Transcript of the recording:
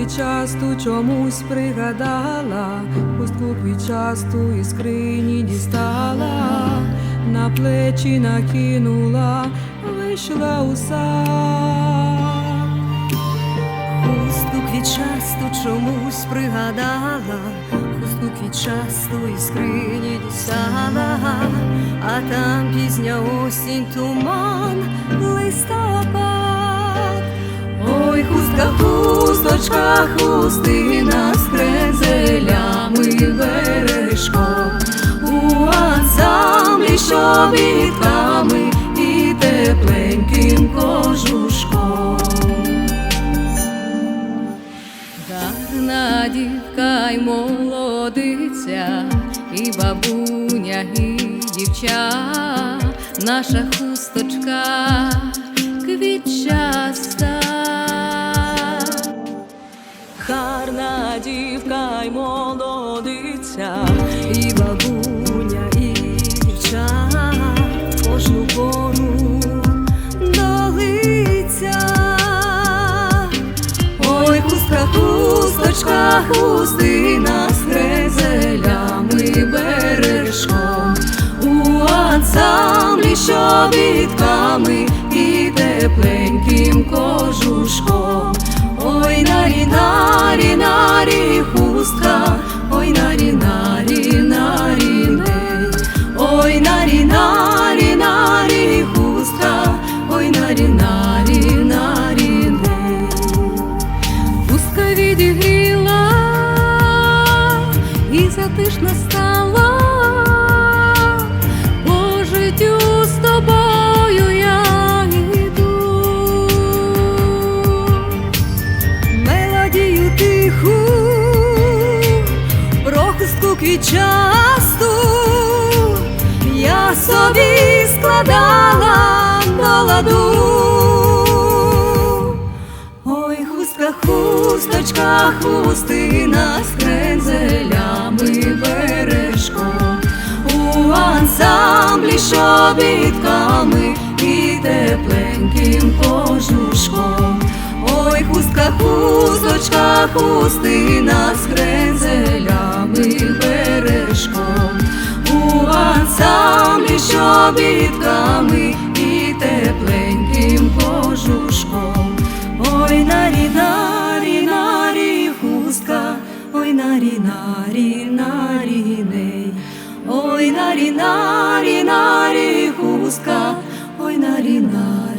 квітчасту чомусь пригадала, хустку квітчасту із скрині дістала, на плечі накинула, вийшла у сад. Хустку квітчасту чомусь пригадала, хустку квітчасту із скрині дістала, а там пізня осінь, туман, листопад. Ой, хустка, хусточка, хустина з крензелями бережком, у ансамблі щобітками і тепленьким кожушком. Гарна дівка й молодиця, і бабуня, і дівча, наша хусточка дівка й молодиця, і бабуня, і дівча, кожну пору долиця. Ой, хустка, хусточка, хустина з крезелями бережком, у ансамблі щобітками і відігріла і затишна стала, по життю з тобою я йду. Мелодію тиху, про хустку квітчасту я собі складала на ладу. Ой, хустка, хусточка, хустина з крензелями бережком, у ансамблі щобітками і тепленьким кожушком. Ой, хустка, хусточка, хустина з крензелями бережком, у ансамблі щобітками нарі, нарі, ней. Ой, нарі, нарі, нарі, хустка, ой, нарі, нарі,